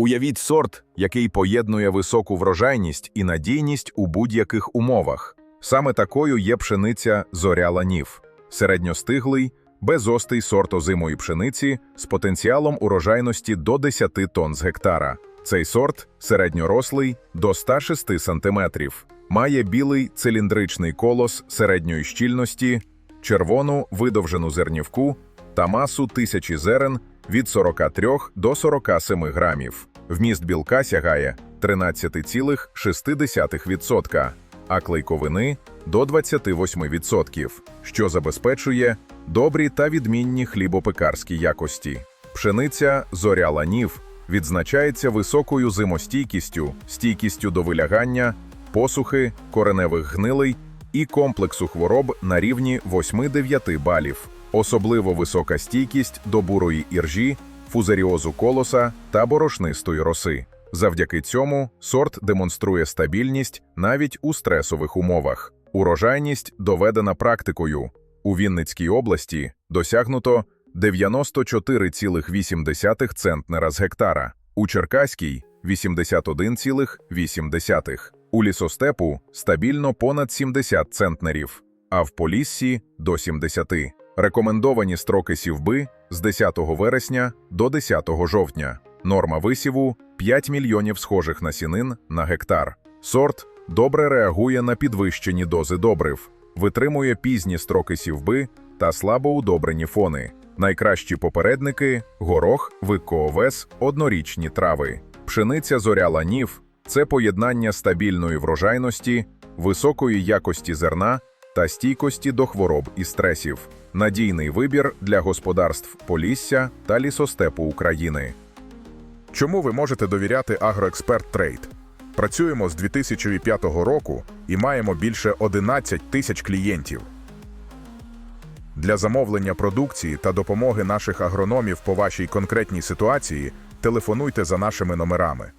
Уявіть сорт, який поєднує високу врожайність і надійність у будь-яких умовах. Саме такою є пшениця зоря ланів, середньостиглий, безостий сорт озимої пшениці з потенціалом урожайності до 10 тонн з гектара. Цей сорт середньорослий до 106 см, має білий циліндричний колос середньої щільності, червону видовжену зернівку та масу тисячі зерен від 43 до 47 грамів. Вміст білка сягає 13,6%, а клейковини до 28%, що забезпечує добрі та відмінні хлібопекарські якості. Пшениця зоря ланів відзначається високою зимостійкістю, стійкістю до вилягання, посухи, кореневих гнилей і комплексу хвороб на рівні 8-9 балів. Особливо висока стійкість до бурої іржі, фузаріозу колоса та борошнистої роси. Завдяки цьому сорт демонструє стабільність навіть у стресових умовах. Урожайність доведена практикою. У Вінницькій області досягнуто 94,8 центнера з гектара, у Черкаській 81,8, у лісостепу стабільно понад 70 центнерів, а в Поліссі до 70. Рекомендовані строки сівби з 10 вересня до 10 жовтня. Норма висіву 5 мільйонів схожих насінин на гектар. Сорт добре реагує на підвищені дози добрив, витримує пізні строки сівби та слабо удобрені фони. Найкращі попередники горох, викоовес, однорічні трави. Пшениця зоря ланів це поєднання стабільної врожайності, високої якості зерна та стійкості до хвороб і стресів. Надійний вибір для господарств Полісся та лісостепу України. Чому ви можете довіряти Агроексперт Трейд? Працюємо з 2005 року і маємо більше 11 тисяч клієнтів. Для замовлення продукції та допомоги наших агрономів по вашій конкретній ситуації телефонуйте за нашими номерами.